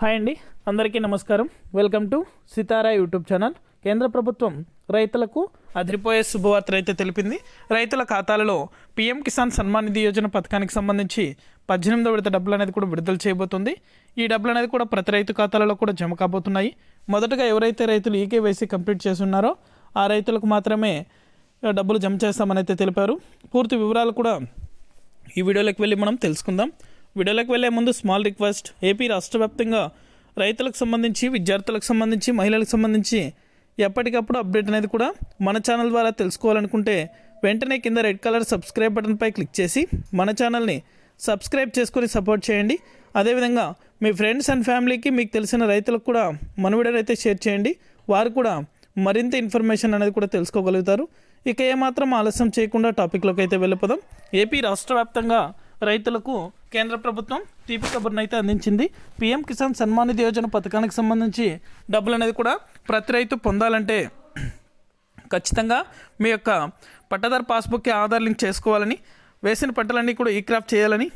Hi అండి అందరికీ నమస్కారం. Welcome to Sitara YouTube channel. కేంద్ర ప్రభుత్వం రైతులకు అదిరిపోయే శుభవార్త అయితే తెలిపింది. రైతుల ఖాతాలలో పీఎం కిసాన్ సన్మాన్ నిధి యోజన పథకానికి సంబంధించి పద్దెనిమిదో విడత డబ్బులు అనేది కూడా విడుదల చేయబోతుంది. ఈ డబ్బులు అనేది కూడా ప్రతి రైతు ఖాతాలలో కూడా జమ కాబోతున్నాయి. మొదటగా ఎవరైతే రైతులు ఈకేవైసీ కంప్లీట్ చేస్తున్నారో ఆ రైతులకు మాత్రమే డబ్బులు జమ చేస్తామని అయితే తెలిపారు. పూర్తి వివరాలు కూడా ఈ వీడియోలోకి వెళ్ళి మనం తెలుసుకుందాం. వీడియోలోకి వెళ్ళే ముందు స్మాల్ రిక్వెస్ట్. ఏపీ రాష్ట్ర వ్యాప్తంగా రైతులకు సంబంధించి విద్యార్థులకు సంబంధించి మహిళలకు సంబంధించి ఎప్పటికప్పుడు అప్డేట్ అనేది కూడా మన ఛానల్ ద్వారా తెలుసుకోవాలనుకుంటే వెంటనే కింద రెడ్ కలర్ సబ్స్క్రైబ్ బటన్పై క్లిక్ చేసి మన ఛానల్ని సబ్స్క్రైబ్ చేసుకొని సపోర్ట్ చేయండి. అదేవిధంగా మీ ఫ్రెండ్స్ అండ్ ఫ్యామిలీకి మీకు తెలిసిన రైతులకు కూడా మన వీడియోని అయితే షేర్ చేయండి. వారు కూడా మరింత ఇన్ఫర్మేషన్ అనేది కూడా తెలుసుకోగలుగుతారు. ఇక ఏమాత్రం ఆలస్యం చేయకుండా టాపిక్లోకి అయితే వెళ్ళిపోదాం. ఏపీ రాష్ట్ర వ్యాప్తంగా రైతులకు కేంద్ర ప్రభుత్వం తీపి కబుర్ను అయితే అందించింది. పీఎం కిసాన్ సన్మానిధి యోజన పథకానికి సంబంధించి డబ్బులు అనేది కూడా ప్రతి రైతు పొందాలంటే ఖచ్చితంగా మీ యొక్క పట్టదారు పాస్బుక్కి ఆధార్ లింక్ చేసుకోవాలని వేసిన పంటలన్నీ కూడా ఈ క్రాఫ్ట్ చేయాలని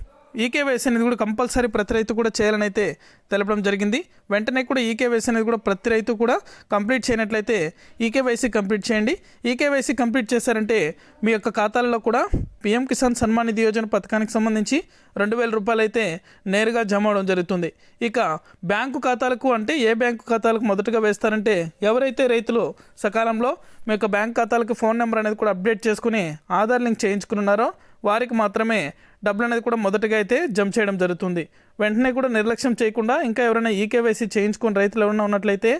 ఈకేవైసీ అనేది కూడా కంపల్సరీ ప్రతి రైతు కూడా చేయాలని అయితే తెలపడం జరిగింది. వెంటనే కూడా ఈకేవైసీ అనేది కూడా ప్రతి రైతు కూడా కంప్లీట్ చేయనట్లయితే ఈకేవైసీ కంప్లీట్ చేయండి. ఈకేవైసీ కంప్లీట్ చేశారంటే మీ యొక్క ఖాతాలలో కూడా పీఎం కిసాన్ సన్మాన్ నిధి యోజన పథకానికి సంబంధించి రెండు వేల రూపాయలు అయితే నేరుగా జమ అవడం జరుగుతుంది. ఇక బ్యాంకు ఖాతాలకు అంటే ఏ బ్యాంకు ఖాతాలకు మొదటగా వేస్తారంటే ఎవరైతే రైతులు సకాలంలో మీ యొక్క బ్యాంక్ ఖాతాలకు ఫోన్ నెంబర్ అనేది కూడా అప్డేట్ చేసుకుని ఆధార్ లింక్ చేయించుకున్నారో వారికి మాత్రమే డబ్బులు అనేది కూడా మొదటగా అయితే జమ చేయడం జరుగుతుంది. వెంటనే కూడా నిర్లక్ష్యం చేయకుండా ఇంకా ఎవరైనా ఈకేవైసీ చేయించుకుని రైతులు ఎవరైనా ఉన్నట్లయితే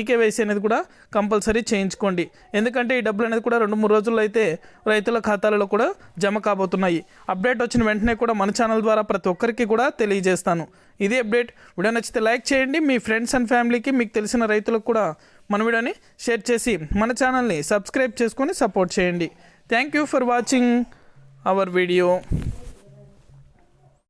ఈకేవైసీ అనేది కూడా కంపల్సరీ చేయించుకోండి. ఎందుకంటే ఈ డబ్బులు అనేది కూడా రెండు మూడు రోజుల్లో అయితే రైతుల ఖాతాలలో కూడా జమ కాబోతున్నాయి. అప్డేట్ వచ్చిన వెంటనే కూడా మన ఛానల్ ద్వారా ప్రతి ఒక్కరికి కూడా తెలియజేస్తాను. ఇదే అప్డేట్. వీడియో నచ్చితే లైక్ చేయండి. మీ ఫ్రెండ్స్ అండ్ ఫ్యామిలీకి మీకు తెలిసిన రైతులకు కూడా మన వీడియోని షేర్ చేసి మన ఛానల్ని సబ్స్క్రైబ్ చేసుకొని సపోర్ట్ చేయండి. Thank you for watching. Our video